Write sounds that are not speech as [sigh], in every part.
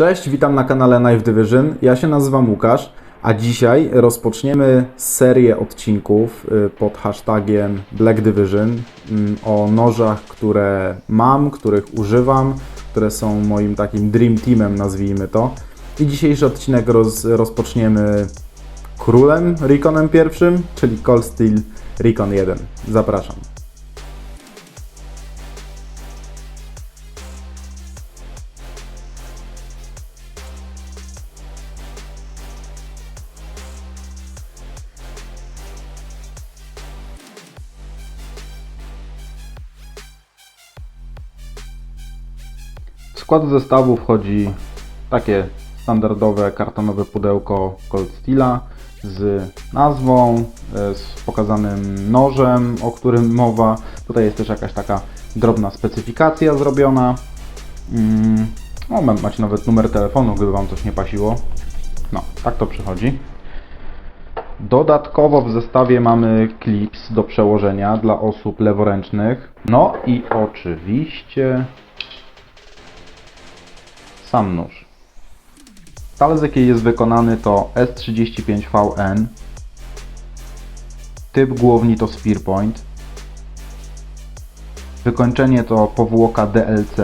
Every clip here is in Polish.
Cześć, witam na kanale Knife Division. Ja się nazywam Łukasz, a dzisiaj rozpoczniemy serię odcinków y, pod hashtagiem Black Division mm, o nożach, które mam, których używam, które są moim takim dream teamem, nazwijmy to. I dzisiejszy odcinek roz, rozpoczniemy królem Reconem pierwszym, czyli Cold Steel Recon 1. Zapraszam. Skład zestawu wchodzi takie standardowe kartonowe pudełko Cold Steela z nazwą, e, z pokazanym nożem, o którym mowa. Tutaj jest też jakaś taka drobna specyfikacja zrobiona. Mm, O, ma- macie nawet numer telefonu, gdyby Wam coś nie pasiło. No, tak to przychodzi. Dodatkowo w zestawie mamy klips do przełożenia dla osób leworęcznych. No i oczywiście sam nóż. Stal, z jakiej jest wykonany to S35VN. Typ głowni to Spearpoint. Wykończenie to powłoka DLC.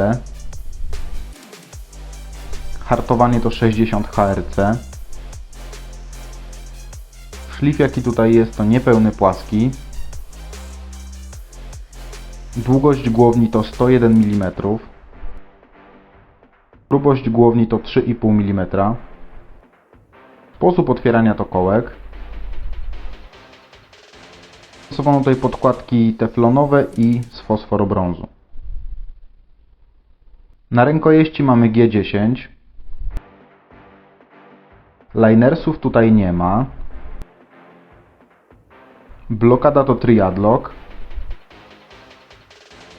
Hartowanie to 60 HRC. Szlif jaki tutaj jest to niepełny płaski. Długość głowni to 101 mm. Grubość głowni to 3,5 mm. Sposób otwierania to kołek. Stosowano tutaj podkładki teflonowe i z fosforobrązu. Na rękojeści mamy G10. Linersów tutaj nie ma. Blokada to triadlock.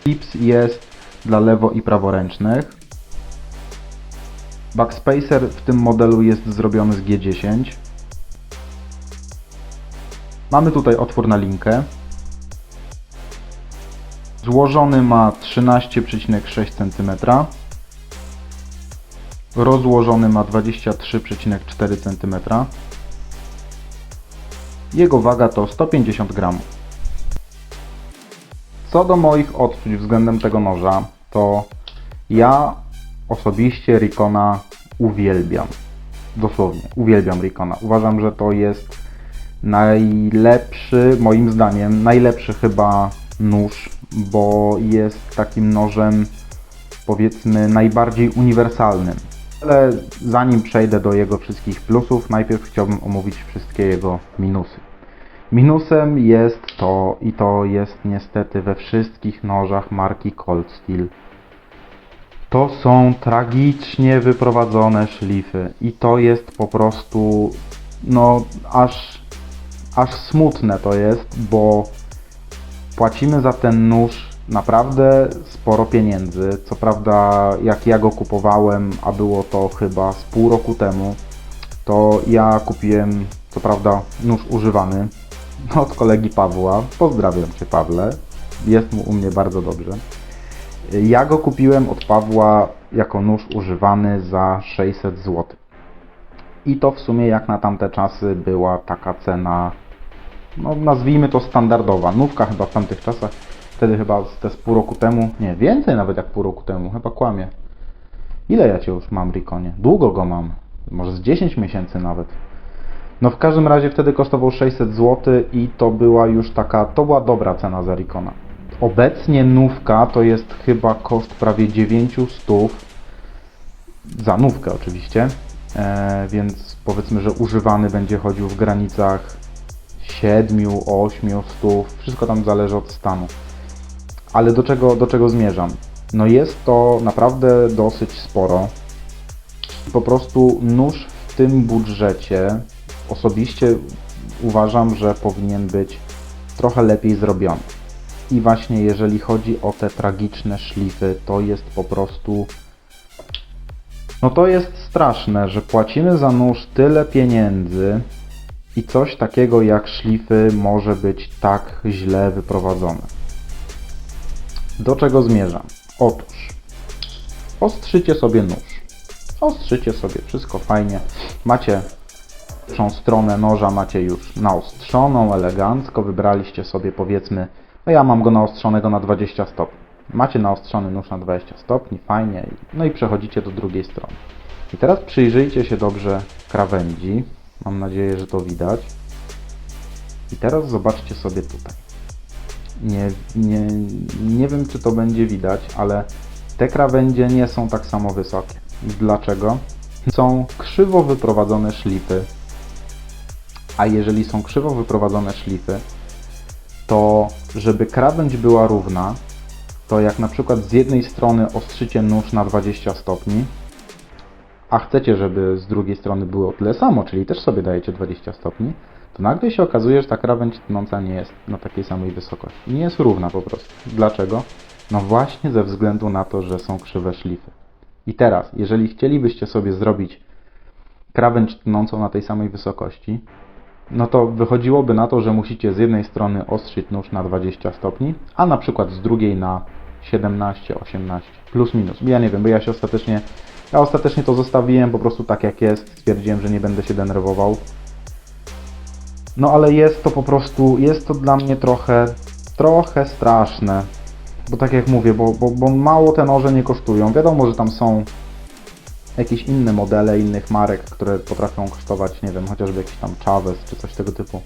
Clips jest dla lewo i praworęcznych. Backspacer w tym modelu jest zrobiony z G10. Mamy tutaj otwór na linkę. Złożony ma 13,6 cm. Rozłożony ma 23,4 cm. Jego waga to 150 g. Co do moich odczuć względem tego noża, to ja osobiście Rikona uwielbiam. Dosłownie, uwielbiam Rikona. Uważam, że to jest najlepszy, moim zdaniem, najlepszy chyba nóż, bo jest takim nożem, powiedzmy, najbardziej uniwersalnym. Ale zanim przejdę do jego wszystkich plusów, najpierw chciałbym omówić wszystkie jego minusy. Minusem jest to, i to jest niestety we wszystkich nożach marki Cold Steel, to są tragicznie wyprowadzone szlify i to jest po prostu no aż aż smutne to jest, bo płacimy za ten nóż naprawdę sporo pieniędzy. Co prawda jak ja go kupowałem, a było to chyba z pół roku temu, to ja kupiłem co prawda nóż używany [laughs] od kolegi Pawła. Pozdrawiam Cię Pawle. Jest mu u mnie bardzo dobrze. Ja go kupiłem od Pawła jako nóż używany za 600 zł. I to w sumie jak na tamte czasy była taka cena, no nazwijmy to standardowa. Nówka chyba w tamtych czasach, wtedy chyba te z pół roku temu, nie, więcej nawet jak pół roku temu, chyba kłamie. Ile ja Cię już mam, Rikonie? Długo go mam, może z 10 miesięcy nawet. No w każdym razie wtedy kosztował 600 zł i to była już taka, to była dobra cena za Rikona. Obecnie nówka to jest chyba koszt prawie 900 za nówkę oczywiście, e, więc powiedzmy, że używany będzie chodził w granicach 7, 8 stów, wszystko tam zależy od stanu. Ale do czego, do czego zmierzam? No jest to naprawdę dosyć sporo. Po prostu nóż w tym budżecie osobiście uważam, że powinien być trochę lepiej zrobiony. I właśnie jeżeli chodzi o te tragiczne szlify, to jest po prostu. No to jest straszne, że płacimy za nóż tyle pieniędzy i coś takiego jak szlify może być tak źle wyprowadzone. Do czego zmierzam? Otóż ostrzycie sobie nóż. Ostrzycie sobie, wszystko fajnie. Macie stronę noża macie już naostrzoną, elegancko. Wybraliście sobie powiedzmy, no ja mam go naostrzonego na 20 stopni. Macie naostrzony nóż na 20 stopni, fajnie. No i przechodzicie do drugiej strony. I teraz przyjrzyjcie się dobrze krawędzi. Mam nadzieję, że to widać. I teraz zobaczcie sobie tutaj. Nie, nie, nie wiem, czy to będzie widać, ale te krawędzie nie są tak samo wysokie. Dlaczego? Są krzywo wyprowadzone szlify. A jeżeli są krzywo wyprowadzone szlify, to żeby krawędź była równa, to jak na przykład z jednej strony ostrzycie nóż na 20 stopni, a chcecie, żeby z drugiej strony było tyle samo, czyli też sobie dajecie 20 stopni, to nagle się okazuje, że ta krawędź tnąca nie jest na takiej samej wysokości. Nie jest równa po prostu. Dlaczego? No właśnie ze względu na to, że są krzywe szlify. I teraz, jeżeli chcielibyście sobie zrobić krawędź tnącą na tej samej wysokości, no to wychodziłoby na to, że musicie z jednej strony ostrzyć nóż na 20 stopni, a na przykład z drugiej na 17, 18, plus minus. Ja nie wiem, bo ja się ostatecznie, ja ostatecznie to zostawiłem po prostu tak jak jest, stwierdziłem, że nie będę się denerwował. No ale jest to po prostu, jest to dla mnie trochę, trochę straszne. Bo tak jak mówię, bo, bo, bo mało te noże nie kosztują. Wiadomo, że tam są jakieś inne modele innych marek, które potrafią kosztować, nie wiem, chociażby jakiś tam Chavez czy coś tego typu.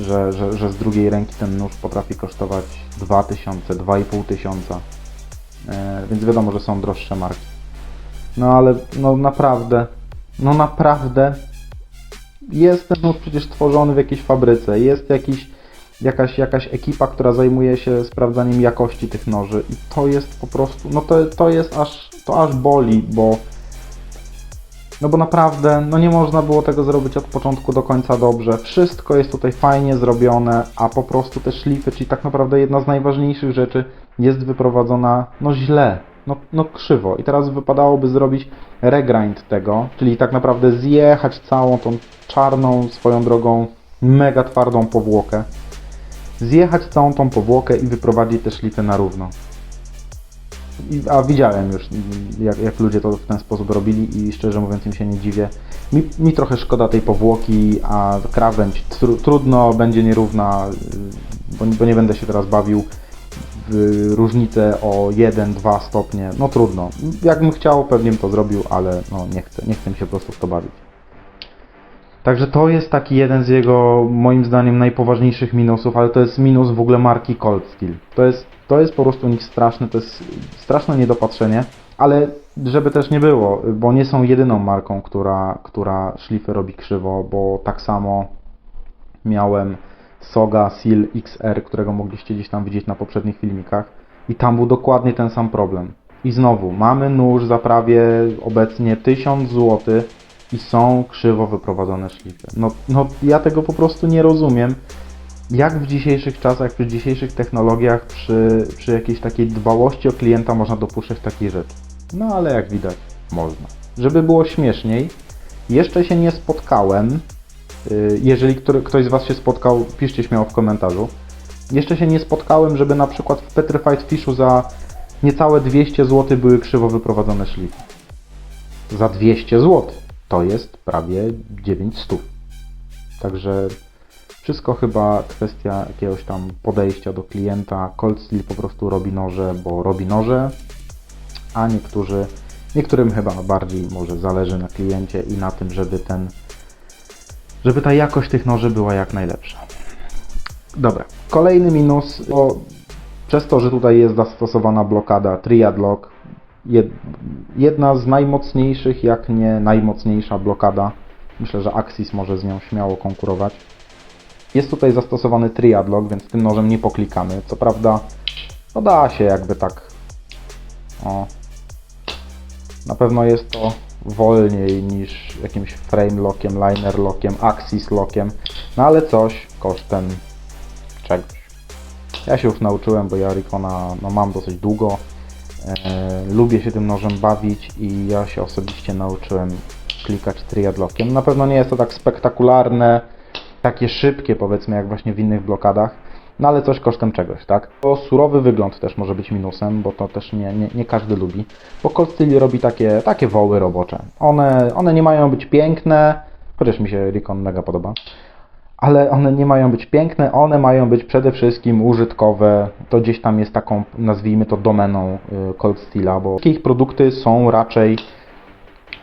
Że, że, że z drugiej ręki ten nóż potrafi kosztować 2000, 2500. E, więc wiadomo, że są droższe marki. No ale no naprawdę, no naprawdę jest ten nóż przecież tworzony w jakiejś fabryce, jest jakiś, jakaś, jakaś ekipa, która zajmuje się sprawdzaniem jakości tych noży i to jest po prostu, no to, to jest aż, to aż boli, bo no bo naprawdę, no nie można było tego zrobić od początku do końca dobrze. Wszystko jest tutaj fajnie zrobione, a po prostu te szlify, czyli tak naprawdę jedna z najważniejszych rzeczy, jest wyprowadzona no źle, no, no krzywo. I teraz wypadałoby zrobić regrind tego, czyli tak naprawdę zjechać całą tą czarną, swoją drogą, mega twardą powłokę. Zjechać całą tą powłokę i wyprowadzić te szlify na równo. A widziałem już, jak, jak ludzie to w ten sposób robili i szczerze mówiąc im się nie dziwię. Mi, mi trochę szkoda tej powłoki, a krawędź tru, trudno, będzie nierówna, y, bo, bo nie będę się teraz bawił w różnicę o 1-2 stopnie. No trudno. Jakbym chciał, pewnie bym to zrobił, ale no nie chcę, nie chcę mi się po prostu w to bawić. Także to jest taki jeden z jego, moim zdaniem, najpoważniejszych minusów, ale to jest minus w ogóle marki Cold Steel. To jest, to jest po prostu u nich straszne, to jest straszne niedopatrzenie, ale żeby też nie było, bo nie są jedyną marką, która, która szlify robi krzywo, bo tak samo miałem Soga Seal XR, którego mogliście gdzieś tam widzieć na poprzednich filmikach i tam był dokładnie ten sam problem. I znowu, mamy nóż za prawie obecnie 1000 zł i są krzywo wyprowadzone szlify. No, no ja tego po prostu nie rozumiem. Jak w dzisiejszych czasach, przy dzisiejszych technologiach, przy, przy jakiejś takiej dbałości o klienta można dopuszczać takie rzeczy. No ale jak widać, można. Żeby było śmieszniej, jeszcze się nie spotkałem. y, Jeżeli ktoś z Was się spotkał, piszcie śmiało w komentarzu. Jeszcze się nie spotkałem, żeby na przykład w Petrified Fishu za niecałe 200 zł były krzywo wyprowadzone szlify. Za 200 zł. To jest prawie 900. Także wszystko chyba kwestia jakiegoś tam podejścia do klienta. Cold Steel po prostu robi noże, bo robi noże, a niektórzy, niektórym chyba bardziej może zależy na kliencie i na tym, żeby ten, żeby ta jakość tych noży była jak najlepsza. Dobra, kolejny minus, bo przez to, że tutaj jest zastosowana blokada Triad Lock, jed, jedna z najmocniejszych, jak nie najmocniejsza blokada, myślę, że Axis może z nią śmiało konkurować. Jest tutaj zastosowany Triad Lock, więc tym nożem nie poklikamy. Co prawda, no da się jakby tak. O. Na pewno jest to wolniej niż jakimś frame lockiem, liner lockiem, axis lockiem, no ale coś kosztem czegoś. Ja się już nauczyłem, bo ja Rikona no, mam dosyć długo. E, lubię się tym nożem bawić i ja się osobiście nauczyłem klikać triad lockiem. Na pewno nie jest to tak spektakularne, takie szybkie powiedzmy jak właśnie w innych blokadach. No ale coś kosztem czegoś, tak? Bo surowy wygląd też może być minusem, bo to też nie, nie, nie każdy lubi. Bo Cold robi takie, takie woły robocze. One, one nie mają być piękne, chociaż mi się Recon mega podoba. Ale one nie mają być piękne, one mają być przede wszystkim użytkowe. To gdzieś tam jest taką, nazwijmy to, domeną y, Cold Steela, bo wszystkie ich produkty są raczej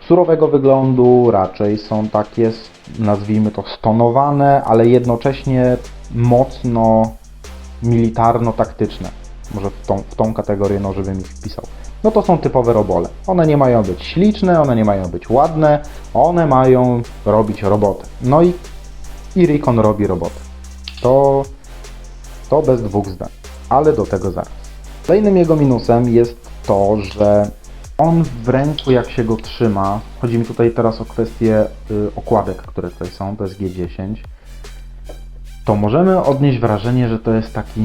surowego wyglądu, raczej są takie, nazwijmy to, stonowane, ale jednocześnie mocno militarno-taktyczne. Może w tą, w tą kategorię noży bym ich wpisał. No to są typowe robole. One nie mają być śliczne, one nie mają być ładne, one mają robić robotę. No i, i Recon robi robotę. To, to bez dwóch zdań. Ale do tego zaraz. Kolejnym jego minusem jest to, że on w ręku jak się go trzyma, chodzi mi tutaj teraz o kwestię y, okładek, które tutaj są, to jest G10, to możemy odnieść wrażenie, że to jest taki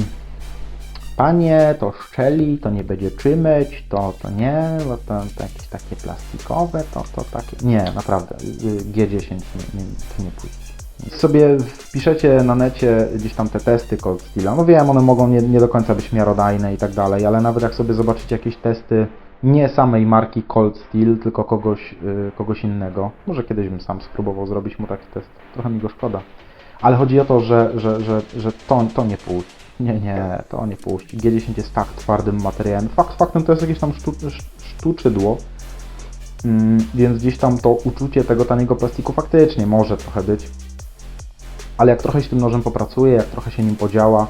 panie, to szczeli, to nie będzie czymeć, to, to nie, bo to, to jakieś takie plastikowe, to, to takie, nie, naprawdę, y, G10 nie, nie, nie pójdzie. Sobie wpiszecie na necie gdzieś tam te testy Cold Steela, no wiem, one mogą nie, nie do końca być miarodajne i tak dalej, ale nawet jak sobie zobaczycie jakieś testy nie samej marki Cold Steel, tylko kogoś, y, kogoś innego. Może kiedyś bym sam spróbował zrobić mu taki test. Trochę mi go szkoda. Ale chodzi o to, że, że, że, że to, to nie puści. Nie, nie, to nie puści. G10 jest tak twardym materiałem. Fakt faktem to jest jakieś tam sztu, sztuczydło, mm, więc gdzieś tam to uczucie tego taniego plastiku faktycznie może trochę być. Ale jak trochę się tym nożem popracuje, jak trochę się nim podziała,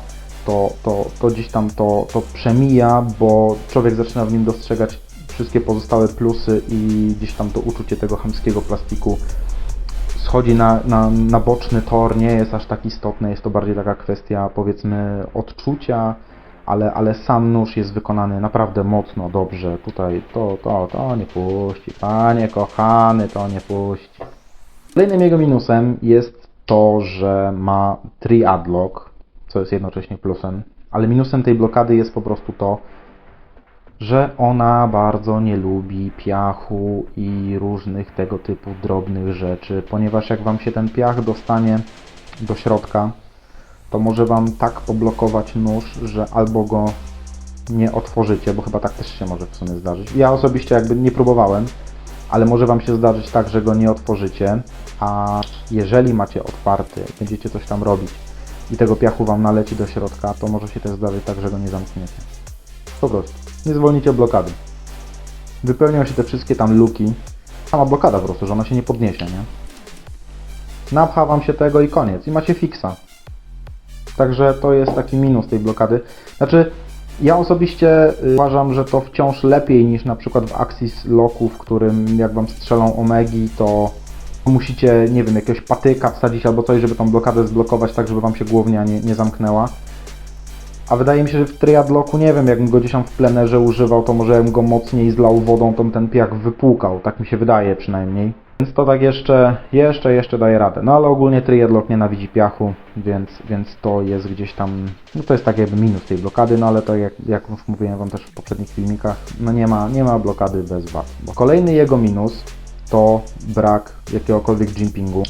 to, to, to gdzieś tam to, to przemija, bo człowiek zaczyna w nim dostrzegać wszystkie pozostałe plusy i gdzieś tam to uczucie tego chamskiego plastiku schodzi na, na, na boczny tor, nie jest aż tak istotne, jest to bardziej taka kwestia powiedzmy odczucia, ale, ale sam nóż jest wykonany naprawdę mocno, dobrze. Tutaj to, to, to nie puści. Panie kochany, to nie puści. Kolejnym jego minusem jest to, że ma tri-adlock, co jest jednocześnie plusem, ale minusem tej blokady jest po prostu to, że ona bardzo nie lubi piachu i różnych tego typu drobnych rzeczy, ponieważ jak Wam się ten piach dostanie do środka, to może Wam tak poblokować nóż, że albo go nie otworzycie, bo chyba tak też się może w sumie zdarzyć. Ja osobiście jakby nie próbowałem, ale może Wam się zdarzyć tak, że go nie otworzycie, a jeżeli macie otwarty, będziecie coś tam robić i tego piachu Wam naleci do środka, to może się też zdarzyć tak, że go nie zamkniecie. Po prostu. Nie zwolnicie blokady. Wypełnią się te wszystkie tam luki. Sama blokada po prostu, że ona się nie podniesie, nie? Napcha Wam się tego i koniec. I macie fixa. Także to jest taki minus tej blokady. Znaczy, ja osobiście y, uważam, że to wciąż lepiej niż na przykład w Axis Locku, w którym jak Wam strzelą omegi, to musicie, nie wiem, jakiegoś patyka wsadzić albo coś, żeby tą blokadę zblokować tak, żeby Wam się głownia nie, nie zamknęła. A wydaje mi się, że w triadloku, nie wiem, jakbym go gdzieś tam w plenerze używał, to może bym go mocniej zlał wodą, to ten piach wypłukał. Tak mi się wydaje przynajmniej. Więc to tak jeszcze, jeszcze, jeszcze daje radę. No ale ogólnie triadlock nienawidzi piachu, więc, więc to jest gdzieś tam, no to jest tak jakby minus tej blokady, no ale to jak, jak już mówiłem Wam też w poprzednich filmikach, no nie ma, nie ma blokady bez wad. Bo kolejny jego minus to brak jakiegokolwiek jimpingu.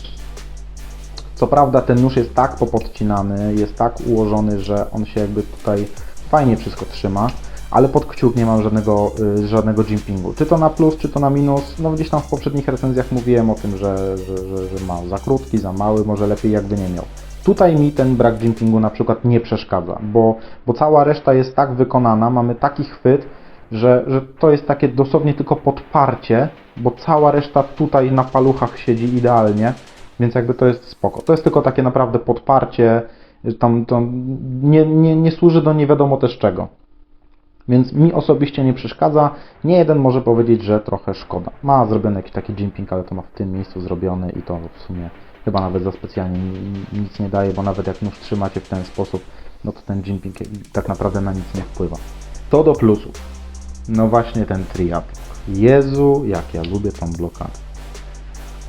Co prawda ten nóż jest tak popodcinany, jest tak ułożony, że on się jakby tutaj fajnie wszystko trzyma, ale pod kciuk nie mam żadnego, y, żadnego jimpingu. Czy to na plus, czy to na minus, no gdzieś tam w poprzednich recenzjach mówiłem o tym, że, że, że, że ma za krótki, za mały, może lepiej jakby nie miał. Tutaj mi ten brak jimpingu na przykład nie przeszkadza, bo, bo cała reszta jest tak wykonana, mamy taki chwyt, że, że to jest takie dosłownie tylko podparcie, bo cała reszta tutaj na paluchach siedzi idealnie, więc jakby to jest spoko. To jest tylko takie naprawdę podparcie, tam nie, nie, nie służy do nie wiadomo też czego. Więc mi osobiście nie przeszkadza. Nie jeden może powiedzieć, że trochę szkoda. Ma zrobiony jakiś taki jimping, ale to ma w tym miejscu zrobiony i to w sumie chyba nawet za specjalnie ni- nic nie daje, bo nawet jak nóż trzymacie w ten sposób, no to ten jimping tak naprawdę na nic nie wpływa. To do plusów. No właśnie ten triad. Jezu, jak ja lubię tą blokadę.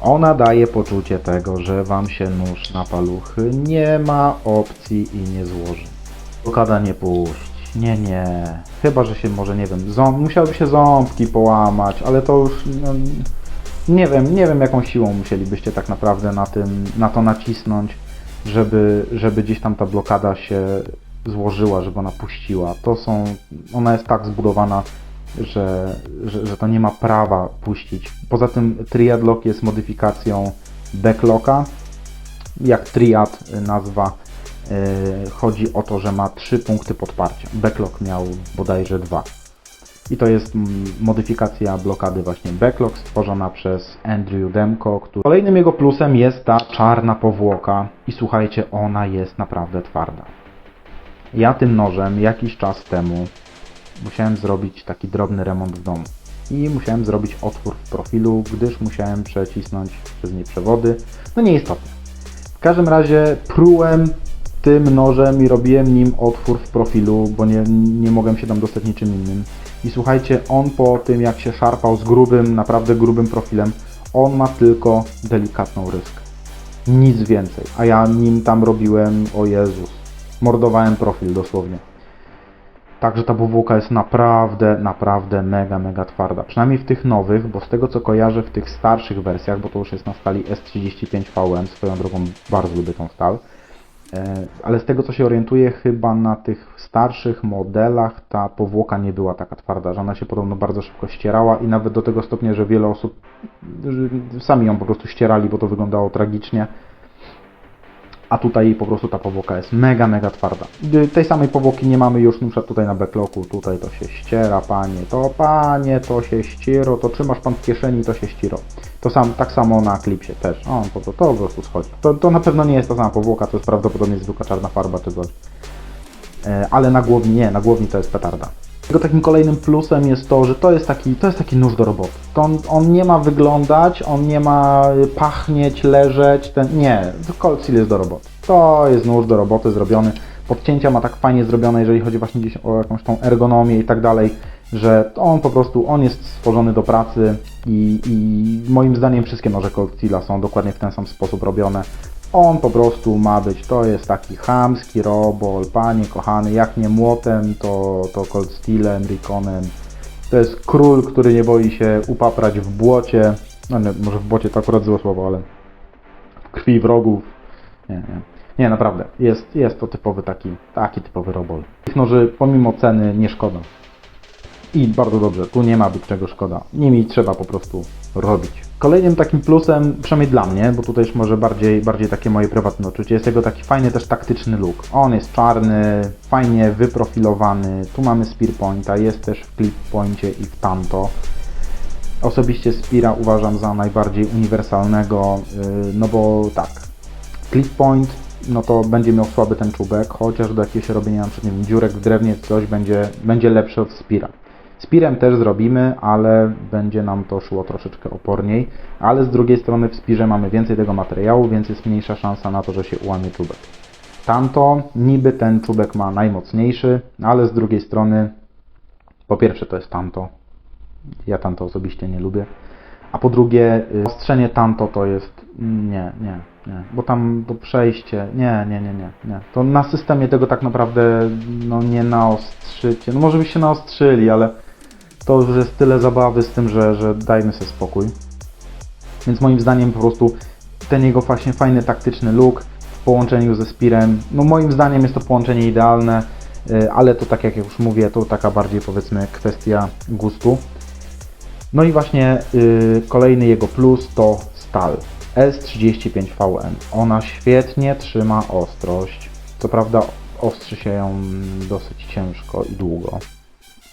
Ona daje poczucie tego, że Wam się nóż na paluchy nie ma opcji i nie złoży. Blokada nie puści. Nie, nie. Chyba, że się może, nie wiem, ząb... musiałyby się ząbki połamać, ale to już, no, nie wiem, nie wiem jaką siłą musielibyście tak naprawdę na tym, na to nacisnąć, żeby, żeby gdzieś tam ta blokada się złożyła, żeby ona puściła. To są, ona jest tak zbudowana, że, że, że to nie ma prawa puścić. Poza tym Triad Lock jest modyfikacją Backlocka. Jak Triad nazwa y, chodzi o to, że ma trzy punkty podparcia. Backlock miał bodajże dwa. I to jest mm, modyfikacja blokady właśnie Backlog stworzona przez Andrew Demko. Który... Kolejnym jego plusem jest ta czarna powłoka i słuchajcie, ona jest naprawdę twarda. Ja tym nożem jakiś czas temu musiałem zrobić taki drobny remont w domu. I musiałem zrobić otwór w profilu, gdyż musiałem przecisnąć przez nie przewody. No nieistotne. W każdym razie prułem tym nożem i robiłem nim otwór w profilu, bo nie, nie mogłem się tam dostać niczym innym. I słuchajcie, on po tym jak się szarpał z grubym, naprawdę grubym profilem, on ma tylko delikatną ryskę. Nic więcej. A ja nim tam robiłem, o Jezus, mordowałem profil dosłownie. Także ta powłoka jest naprawdę, naprawdę mega, mega twarda. Przynajmniej w tych nowych, bo z tego co kojarzę w tych starszych wersjach, bo to już jest na stali S35VN, swoją drogą bardzo lubię tą stal. E, Ale z tego co się orientuję, chyba na tych starszych modelach ta powłoka nie była taka twarda, że ona się podobno bardzo szybko ścierała i nawet do tego stopnia, że wiele osób sami ją po prostu ścierali, bo to wyglądało tragicznie. A tutaj po prostu ta powłoka jest mega, mega twarda. Tej samej powłoki nie mamy już przykład tutaj na backlocku, tutaj to się ściera, panie, to panie, to się ściero, to trzymasz pan w kieszeni, to się ściero. To sam, tak samo na klipsie też, o, po, to, to po prostu schodzi. To, to na pewno nie jest ta sama powłoka, to jest prawdopodobnie zwykła czarna farba czy coś. E, ale na głowni nie, na głowni to jest petarda. Tylko takim kolejnym plusem jest to, że to jest taki, to jest taki nóż do roboty. On, on nie ma wyglądać, on nie ma pachnieć, leżeć, ten, nie, Cold Steel jest do roboty. To jest nóż do roboty zrobiony. Podcięcia ma tak fajnie zrobione, jeżeli chodzi właśnie gdzieś o jakąś tą ergonomię i tak dalej, że on po prostu, on jest stworzony do pracy i, i moim zdaniem wszystkie noże Cold Steela są dokładnie w ten sam sposób robione. On po prostu ma być, to jest taki chamski robol, panie kochany, jak nie młotem, to, to Cold Steelem, Riconem. To jest król, który nie boi się upaprać w błocie, no nie, może w błocie to akurat złe słowo, ale w krwi wrogów. Nie, nie. Nie, naprawdę, jest, jest to typowy taki, taki typowy robol. Tych noży pomimo ceny nie szkoda. I bardzo dobrze, tu nie ma być czego szkoda. Nimi trzeba po prostu robić. Kolejnym takim plusem, przynajmniej dla mnie, bo tutaj już może bardziej, bardziej takie moje prywatne odczucie, jest jego taki fajny też taktyczny look. On jest czarny, fajnie wyprofilowany, tu mamy spear pointa, jest też w clip poincie i w tanto. Osobiście Spira uważam za najbardziej uniwersalnego, yy, no bo tak, clip point, no to będzie miał słaby ten czubek, chociaż do jakiegoś robienia na przykład dziurek w drewnie coś będzie, będzie lepszy od Spira. Spirem też zrobimy, ale będzie nam to szło troszeczkę oporniej, ale z drugiej strony w Spirze mamy więcej tego materiału, więc jest mniejsza szansa na to, że się ułamie czubek. Tamto, niby ten czubek ma najmocniejszy, ale z drugiej strony, po pierwsze to jest tamto, ja tamto osobiście nie lubię, a po drugie, y, ostrzenie tamto to jest, nie, nie, nie, bo tam to przejście, nie, nie, nie, nie, nie. To na systemie tego tak naprawdę, no nie naostrzycie, no może byście naostrzyli, ale to już jest tyle zabawy z tym, że, że dajmy sobie spokój. Więc moim zdaniem po prostu ten jego właśnie fajny taktyczny look w połączeniu ze Spirem, no moim zdaniem jest to połączenie idealne, y, ale to tak jak już mówię, to taka bardziej powiedzmy kwestia gustu. No i właśnie y, kolejny jego plus to stal S35VN. Ona świetnie trzyma ostrość. Co prawda ostrzy się ją dosyć ciężko i długo,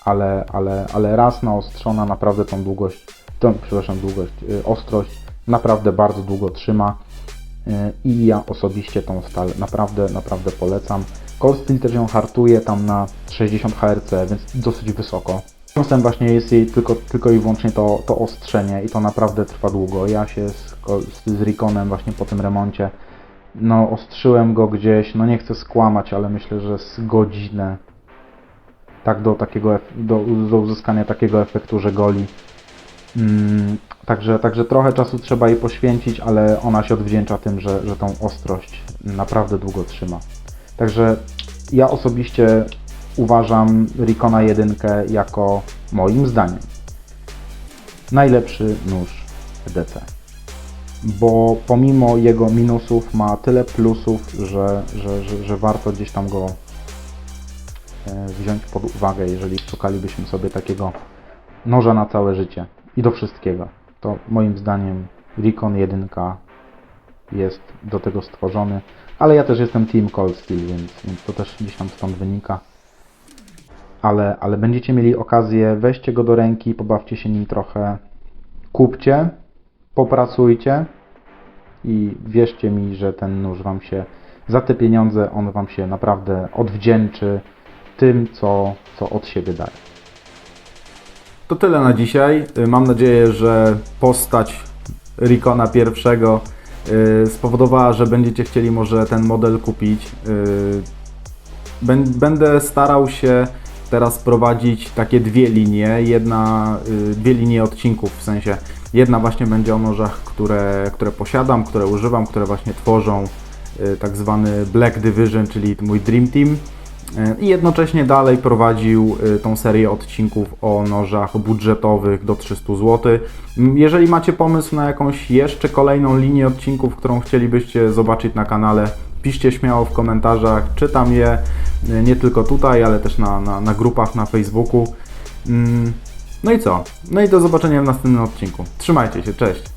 ale, ale, ale raz naostrzona naprawdę tą długość, tą, przepraszam, długość, y, ostrość naprawdę bardzo długo trzyma y, i ja osobiście tą stal naprawdę, naprawdę polecam. Cold Steel też ją hartuje tam na 60 Hz, więc dosyć wysoko. Plusem właśnie jest jej tylko, tylko i wyłącznie to, to ostrzenie i to naprawdę trwa długo. Ja się z, z, z Rikonem właśnie po tym remoncie, no ostrzyłem go gdzieś, no nie chcę skłamać, ale myślę, że z godzinę. Tak do takiego, do, do uzyskania takiego efektu, że goli. Mm, także, także trochę czasu trzeba jej poświęcić, ale ona się odwdzięcza tym, że, że tą ostrość naprawdę długo trzyma. Także ja osobiście uważam Rikona 1 jako moim zdaniem najlepszy nóż EDC. Bo pomimo jego minusów ma tyle plusów, że, że, że, że warto gdzieś tam go wziąć pod uwagę, jeżeli szukalibyśmy sobie takiego noża na całe życie i do wszystkiego. To moim zdaniem Recon 1 jest do tego stworzony, ale ja też jestem Team Cold Steel, więc, więc to też gdzieś tam stąd wynika. Ale, ale będziecie mieli okazję, weźcie go do ręki, pobawcie się nim trochę, kupcie, popracujcie i wierzcie mi, że ten nóż Wam się za te pieniądze, on Wam się naprawdę odwdzięczy tym, co, co od siebie daje. To tyle na dzisiaj. Y, Mam nadzieję, że postać Rikona pierwszego y, spowodowała, że będziecie chcieli może ten model kupić. Y, bę- Będę starał się teraz prowadzić takie dwie linie, jedna, dwie linie odcinków, w sensie jedna właśnie będzie o nożach, które, które posiadam, które używam, które właśnie tworzą tak zwany Black Division, czyli mój Dream Team. I jednocześnie dalej prowadził y, tą serię odcinków o nożach budżetowych do 300 zł. Jeżeli macie pomysł na jakąś jeszcze kolejną linię odcinków, którą chcielibyście zobaczyć na kanale, piszcie śmiało w komentarzach. Czytam je y, nie tylko tutaj, ale też na, na, na grupach na Facebooku. Mm, No i co? No i do zobaczenia w następnym odcinku. Trzymajcie się, cześć!